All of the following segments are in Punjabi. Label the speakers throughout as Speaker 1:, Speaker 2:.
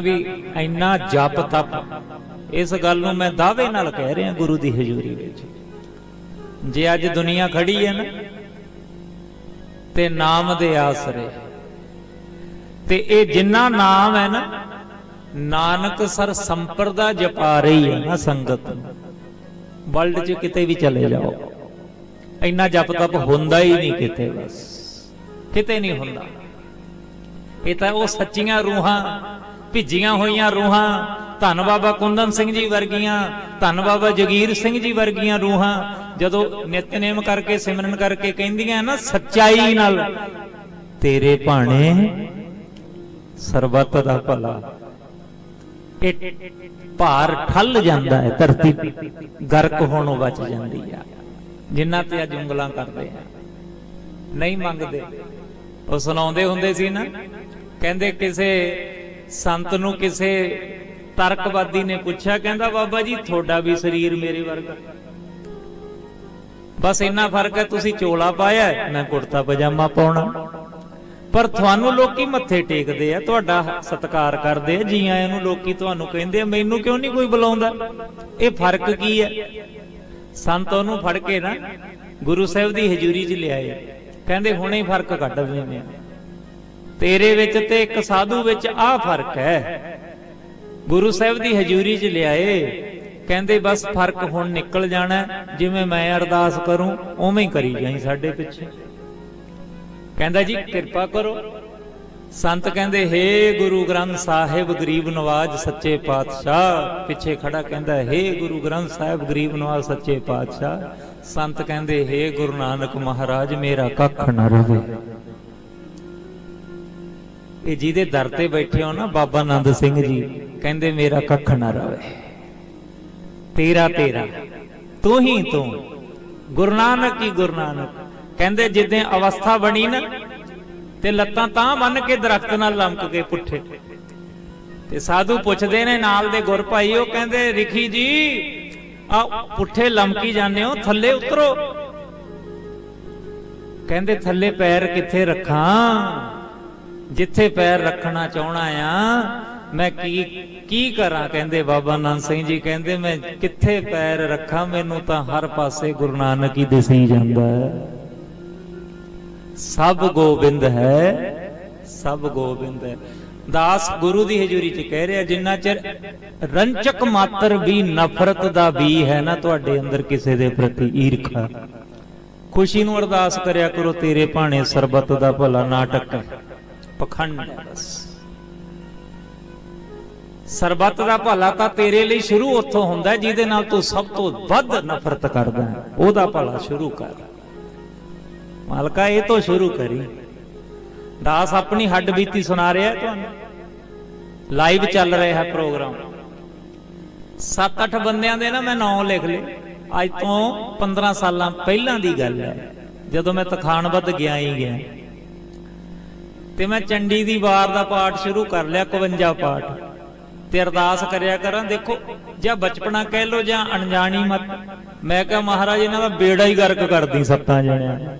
Speaker 1: ਵੀ ਇੰਨਾ ਜਪ ਤਪ। ਇਸ ਗੱਲ ਨੂੰ ਮੈਂ ਦਾਅਵੇ ਨਾਲ ਕਹਿ ਰਿਹਾ ਗੁਰੂ ਦੀ ਹਜ਼ੂਰੀ ਵਿੱਚ। ਜੇ ਅੱਜ ਦੁਨੀਆ ਖੜੀ ਹੈ ਨਾ, ਤੇ ਨਾਮ ਦੇ ਆਸਰੇ। ਤੇ ਇਹ ਜਿੰਨਾ ਨਾਮ ਹੈ ਨਾ, ਨਾਨਕ ਸਰ ਸੰਪਰਦਾ ਜਪਾ ਰਹੀ ਹੈ ਨਾ ਸੰਗਤ ਵਰਲਡ 'ਚ ਕਿਤੇ ਵੀ ਚਲੇ ਜਾਓ। ਇੰਨਾ ਜਪ ਤਪ ਹੁੰਦਾ ਹੀ ਨਹੀਂ ਕਿਤੇ ਬਸ। ਕਿਤੇ ਨਹੀਂ ਹੁੰਦਾ। ਇਹ ਤਾਂ ਉਹ ਸੱਚੀਆਂ ਰੂਹਾਂ ਭਿੱਜੀਆਂ ਹੋਈਆਂ ਰੂਹਾਂ। ਧੰਨ ਬਾਬਾ ਕੁੰਦਨ ਸਿੰਘ ਜੀ ਵਰਗੀਆਂ, ਧੰਨ ਬਾਬਾ ਜਗੀਰ ਸਿੰਘ ਜੀ ਵਰਗੀਆਂ ਰੂਹਾਂ। ਜਦੋਂ ਨਿਤਨੇਮ ਕਰਕੇ, ਸਿਮਰਨ ਕਰਕੇ ਕਹਿੰਦੀਆਂ ਨਾ ਸੱਚਾਈ ਨਾਲ, ਤੇਰੇ ਭਾਣੇ ਸਰਬੱਤ ਦਾ ਭਲਾ। ਇਹ ਭਾਰ ਠੱਲ ਜਾਂਦਾ ਹੈ, ਧਰਤੀ ਗਰਕ ਹੋਣੋਂ ਬਚ ਜਾਂਦੀ ਆ। ਜਿੰਨਾ ਤੇ ਅੱਜ ਉਂਗਲਾਂ ਕਰਦੇ ਆ। ਨਹੀਂ ਮੰਗਦੇ। ਉਹ ਸੁਣਾਉਂਦੇ ਹੁੰਦੇ ਸੀ ਨਾ, ਕਹਿੰਦੇ ਕਿਸੇ ਸੰਤ ਨੂੰ ਕਿਸੇ ਤਰਕਵਾਦੀ ਨੇ ਪੁੱਛਿਆ, ਕਹਿੰਦਾ, ਬਾਬਾ ਜੀ, ਤੁਹਾਡਾ ਵੀ ਸਰੀਰ ਮੇਰੇ ਵਰਗਾ। ਬਸ ਇੰਨਾ ਫ਼ਰਕ ਹੈ, ਤੁਸੀਂ ਚੋਲਾ ਪਾਇਆ ਮੈਂ ਕੁੜਤਾ ਪਜਾਮਾ ਪਾਉਣਾ। ਪਰ ਤੁਹਾਨੂੰ ਲੋਕੀ ਮੱਥੇ ਟੇਕਦੇ ਆ, ਤੁਹਾਡਾ ਸਤਿਕਾਰ ਕਰਦੇ ਆ ਜੀ ਆਇਆਂ ਨੂੰ ਲੋਕੀ ਤੁਹਾਨੂੰ ਕਹਿੰਦੇ ਆ, ਮੈਨੂੰ ਕਿਉਂ ਨਹੀਂ ਕੋਈ ਬੁਲਾਉਂਦਾ? ਇਹ ਫ਼ਰਕ ਕੀ ਹੈ? ਸੰਤ ਉਹਨੂੰ ਫੜ ਕੇ ਨਾ ਗੁਰੂ ਸਾਹਿਬ ਦੀ ਹਜ਼ੂਰੀ 'ਚ ਲਿਆਏ। ਕਹਿੰਦੇ, ਹੁਣੇ ਫ਼ਰਕ ਕੱਢ ਦਿੰਦੇ ਆ। ਤੇਰੇ ਵਿੱਚ ਤੇ ਇੱਕ ਸਾਧੂ ਵਿੱਚ ਆਹ ਫ਼ਰਕ ਹੈ। ਗੁਰੂ ਸਾਹਿਬ ਦੀ ਹਜ਼ੂਰੀ 'ਚ ਲਿਆਏ। ਕਹਿੰਦੇ, ਬਸ ਫ਼ਰਕ ਹੁਣ ਨਿਕਲ ਜਾਣਾ ਜਿਵੇਂ ਮੈਂ ਅਰਦਾਸ ਕਰੂੰ, ਉਵੇਂ ਹੀ ਕਰੀ ਜਾਈ ਸਾਡੇ ਪਿੱਛੇ। ਕਹਿੰਦਾ ਜੀ, ਕਿਰਪਾ ਕਰੋ। ਸੰਤ ਕਹਿੰਦੇ, ਹੇ ਗੁਰੂ ਗ੍ਰੰਥ ਸਾਹਿਬ, ਗਰੀਬ ਨਵਾਜ ਸੱਚੇ ਪਾਤਸ਼ਾਹ। ਪਿੱਛੇ ਖੜਾ ਕਹਿੰਦਾ, ਹੇ ਗੁਰੂ ਗ੍ਰੰਥ ਸਾਹਿਬ, ਗਰੀਬ ਨਵਾਜ ਸੱਚੇ ਪਾਤਸ਼ਾਹ। ਸੰਤ ਕਹਿੰਦੇ, ਹੇ ਗੁਰੂ ਨਾਨਕ ਮਹਾਰਾਜ, ਮੇਰਾ ਕੱਖ ਨਾ ਰਵੇ ਇਹ ਜਿਹਦੇ ਦਰ ਤੇ ਬੈਠੇ ਹੋ ਨਾ ਬਾਬਾ ਆਨੰਦ ਸਿੰਘ ਜੀ, ਕਹਿੰਦੇ ਮੇਰਾ ਕੱਖ ਨਾ ਰਵੇ। ਤੇਰਾ ਤੇਰਾ। ਤੂੰ ਹੀ ਤੂੰ। ਗੁਰੂ ਨਾਨਕ ਹੀ ਗੁਰੂ ਨਾਨਕ। ਕਹਿੰਦੇ ਜਿੱਦਾਂ ਅਵਸਥਾ ਬਣੀ ਨਾ, ਤੇ ਲੱਤਾਂ ਤਾਂ ਬੰਨ ਕੇ ਦਰਖਤ ਨਾਲ ਲੰਮਕ ਕੇ ਪੁੱਠੇ। ਤੇ ਸਾਧੂ ਪੁੱਛਦੇ ਨੇ ਨਾਲ ਦੇ ਗੁਰ ਭਾਈ, ਉਹ ਕਹਿੰਦੇ, ਰਿਖੀ ਜੀ, ਆ ਪੁੱਠੇ ਲੰਮਕੀ ਜਾਂਦੇ ਹੋ, ਥੱਲੇ ਉਤਰੋ। ਕਹਿੰਦੇ, ਥੱਲੇ ਪੈਰ ਕਿੱਥੇ ਰੱਖਾਂ? ਜਿੱਥੇ ਪੈਰ ਰੱਖਣਾ ਚਾਹਣਾ ਆ, ਮੈਂ ਕੀ ਕੀ ਕਰਾਂ? ਕਹਿੰਦੇ ਬਾਬਾ ਨਾਨਕ ਸਿੰਘ ਜੀ ਕਹਿੰਦੇ, ਮੈਂ ਕਿੱਥੇ ਪੈਰ ਰੱਖਾਂ? ਮੈਨੂੰ ਤਾਂ ਹਰ ਪਾਸੇ ਗੁਰੂ ਨਾਨਕ ਹੀ ਦਿਸੀ ਜਾਂਦਾ ਹੈ। ਸਭ ਗੋਬਿੰਦ ਹੈ, ਸਭ ਗੋਬਿੰਦ ਹੈ। ਦਾਸ ਗੁਰੂ ਦੀ ਹਜ਼ੂਰੀ ਚ ਕਹਿ ਰਿਹਾ, ਜਿੰਨਾ ਚਿਰ ਰੰਚਕ ਮਾਤਰ ਵੀ ਨਫ਼ਰਤ ਦਾ ਵੀ ਹੈ ਨਾ, ਤੁਹਾਡੇ ਅੰਦਰ ਕਿਸੇ ਦੇ ਪ੍ਰਤੀ ਈਰਖਾ। ਖੁਸ਼ੀ ਨੂੰ ਅਰਦਾਸ ਕਰਿਆ ਕਰੋ, ਤੇਰੇ ਭਾਣੇ ਸਰਬਤ ਦਾ ਭਲਾ ਨਾਟਕ ਪਖੰਡ ਸਰਬੱਤ ਦਾ ਭਲਾ ਤਾਂ ਤੇਰੇ ਲਈ ਸ਼ੁਰੂ ਉੱਥੋਂ ਹੁੰਦਾ ਜਿਹਦੇ ਨਾਲ ਤੂੰ ਸਭ ਤੋਂ ਵੱਧ ਨਫ਼ਰਤ ਕਰਦਾ ਹੈ। ਉਹਦਾ ਭਲਾ ਸ਼ੁਰੂ ਕਰ। ਮਾਲਕਾ, ਇਹ ਤੋਂ ਸ਼ੁਰੂ ਕਰੀ। ਦਾਸ ਆਪਣੀ ਹੱਡ ਬੀਤੀ ਸੁਣਾ ਰਿਹਾ ਤੁਹਾਨੂੰ। ਲਾਈਵ ਚੱਲ ਰਿਹਾ ਹੈ ਪ੍ਰੋਗਰਾਮ। 7-8 ਬੰਦਿਆਂ ਦੇ ਨਾ ਮੈਂ ਨਾਮ ਲਿਖ ਲਏ। ਅੱਜ ਤੋਂ 15 ਸਾਲਾਂ ਪਹਿਲਾਂ ਦੀ ਗੱਲ ਹੈ। ਜਦੋਂ ਮੈਂ ਤਖਾਨਬੱਧ ਗਿਆ ਹੀ ਗਿਆ। ਤੇ ਮੈਂ ਚੰਡੀ ਦੀ ਵਾਰ ਦਾ ਪਾਠ ਸ਼ੁਰੂ ਕਰ ਲਿਆ 51 ਪਾਠ। ਤੇ ਅਰਦਾਸ ਕਰਿਆ ਕਰਾਂ, ਦੇਖੋ, ਜਾਂ ਬਚਪਨਾ ਕਹਿ ਲੋ ਜਾਂ ਅਣਜਾਣੀ ਮਤ। ਮੈਂ ਕਿਹਾ, ਮਹਾਰਾਜ, ਇਹਨਾਂ ਦਾ ਬੇੜਾ ਹੀ ਗਰਕ ਕਰਦੀ ਸੱਤਾਂ ਜਣਿਆਂ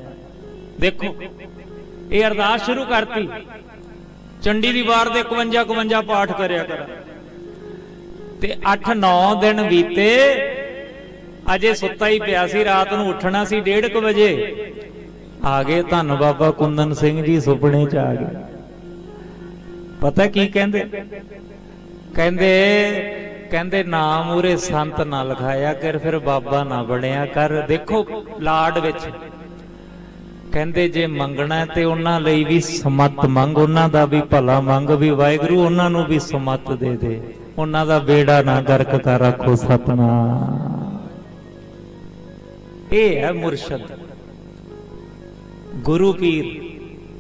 Speaker 1: ਦੇਖੋ, ਇਹ ਅਰਦਾਸ ਸ਼ੁਰੂ ਕਰਤੀ। ਚੰਡੀ ਦੀ ਵਾਰ ਦੇ 51 51 ਪਾਠ ਕਰਿਆ ਕਰਾਂ। ਤੇ 8-9 ਦਿਨ ਬੀਤੇ, ਅਜੇ ਸੁੱਤਾ ਹੀ ਪਿਆ ਸੀ, ਰਾਤ ਨੂੰ ਉੱਠਣਾ ਸੀ 1:30 ਵਜੇ। ਆ ਗਏ ਧੰਨ ਬਾਬਾ ਕੁੰਦਨ ਸਿੰਘ ਜੀ ਸੁਪਨੇ ਚ ਆ ਗਏ। ਪਤਾ ਕੀ ਕਹਿੰਦੇ? ਕਹਿੰਦੇ ਕਹਿੰਦੇ ਨਾਮ ਉਰੇ ਸੰਤ ਨਾ ਲਿਖਾਇਆ ਕਰ, ਫਿਰ ਬਾਬਾ ਨਾ ਬਣਿਆ ਕਰ। ਦੇਖੋ, ਲਾਡ ਵਿੱਚ। ਕਹਿੰਦੇ ਜੇ ਮੰਗਣਾ ਤੇ ਉਹਨਾਂ ਲਈ ਵੀ ਸਮਤ ਮੰਗ, ਉਹਨਾਂ ਦਾ ਵੀ ਭਲਾ ਮੰਗ, ਵੀ ਵਾਹਿਗੁਰੂ ਉਹਨਾਂ ਨੂੰ ਵੀ ਸਮਤ ਦੇ ਦੇ। ਉਹਨਾਂ ਦਾ ਬੇੜਾ ਨਾ ਗਰਕ ਕਰ ਰੱਖੋ ਸਤਨਾਮ। ਇਹ ਹੈ ਮੁਰਸ਼ਦ। ਗੁਰੂ ਪੀਰ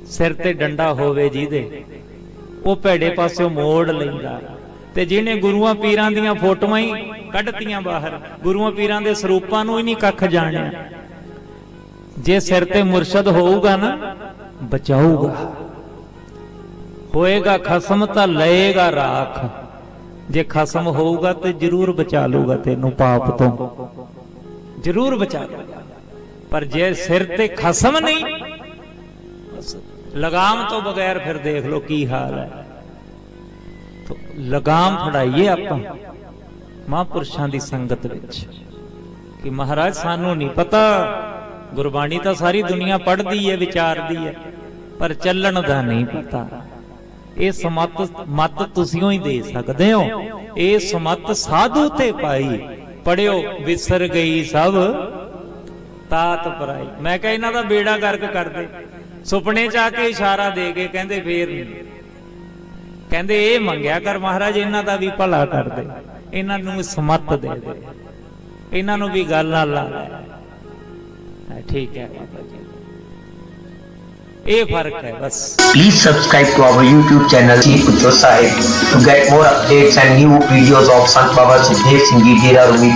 Speaker 1: ਸਿਰ ਤੇ ਡੰਡਾ ਹੋਵੇ ਜਿਹਦੇ, ਉਹ ਭੈੜੇ ਪਾਸਿਓਂ ਮੋੜ ਲੈਂਦਾ। ਤੇ ਜਿਹਨੇ ਗੁਰੂਆਂ ਪੀਰਾਂ ਦੀਆਂ ਫੋਟੋਆਂ ਹੀ ਕੱਢਤੀਆਂ ਬਾਹਰ, ਗੁਰੂਆਂ ਪੀਰਾਂ ਦੇ ਸਰੂਪਾਂ ਨੂੰ ਹੀ ਨਹੀਂ ਕੱਖ ਜਾਣਿਆ। ਜੇ ਸਿਰ ਤੇ ਮੁਰਸ਼ਦ ਹੋਊਗਾ ਨਾ, ਬਚਾਊਗਾ। ਹੋਏਗਾ ਖਸਮ ਤਾਂ ਲਏਗਾ ਰਾਖ। ਜੇ ਖਸਮ ਹੋਊਗਾ ਤੇ ਜ਼ਰੂਰ ਬਚਾ ਲੂਗਾ ਤੈਨੂੰ ਪਾਪ ਤੋਂ। ਜ਼ਰੂਰ ਬਚਾ ਲੂਗਾ ਪਰ ਜੇ ਸਿਰ ਤੇ ਖਸਮ ਨਹੀਂ, ਲਗਾਮ ਤੋਂ ਬਗੈਰ ਫਿਰ ਦੇਖ ਲਓ ਕੀ ਹਾਲ ਹੈ। ਲਗਾਮ ਫੜਾਈਏ ਆਪਾਂ ਮਹਾਂਪੁਰਸ਼ਾਂ ਦੀ ਸੰਗਤ ਵਿੱਚ ਕਿ ਮਹਾਰਾਜ ਸਾਨੂੰ ਨਹੀਂ ਪਤਾ, ਗੁਰਬਾਣੀ ਤਾਂ ਸਾਰੀ ਦੁਨੀਆ ਪੜ੍ਹਦੀ ਹੈ, ਵਿਚਾਰਦੀ ਹੈ, ਪਰ ਚੱਲਣ ਦਾ ਨਹੀਂ ਪਤਾ। ਇਹ ਸਮਤ, ਮਤ ਤੁਸੀਂ ਹੀ ਦੇ ਸਕਦੇ ਹੋ। ਇਹ ਸਮਤ ਸਾਧੂ ਤੇ ਪਾਈ। ਪੜਿਓ ਵਿਸਰ ਗਈ ਸਭ। ਤਾਤ ਪਰਾਈ ਮੈਂ ਕਿਹਾ ਇਹਨਾਂ ਦਾ ਬੇੜਾ ਗਰਕ ਕਰ ਦੇ ਸੁਪਨੇ ਚ ਆ ਕੇ ਇਸ਼ਾਰਾ ਦੇ ਕੇ ਕਹਿੰਦੇ ਫੇਰ ਨਹੀਂ ਕਹਿੰਦੇ ਇਹ ਮੰਗਿਆ ਕਰ ਮਹਾਰਾਜ ਇਹਨਾਂ ਦਾ ਵੀ ਭਲਾ ਕਰ ਦੇ ਇਹਨਾਂ ਨੂੰ ਸਮਤ ਦੇ ਦੇ ਇਹਨਾਂ ਨੂੰ ਵੀ ਗੱਲ ਨਾਲ ਲਾ ਲੈ ਠੀਕ ਹੈ ਬਾਬਾ ਜੀ ਇਹ ਫ਼ਰਕ ਹੈ ਬਸ
Speaker 2: please subscribe to our YouTube channel Ji Puttar Sahib to get more updates and new videos of Sant Baba Sukhdev Singh ji Dera Rumi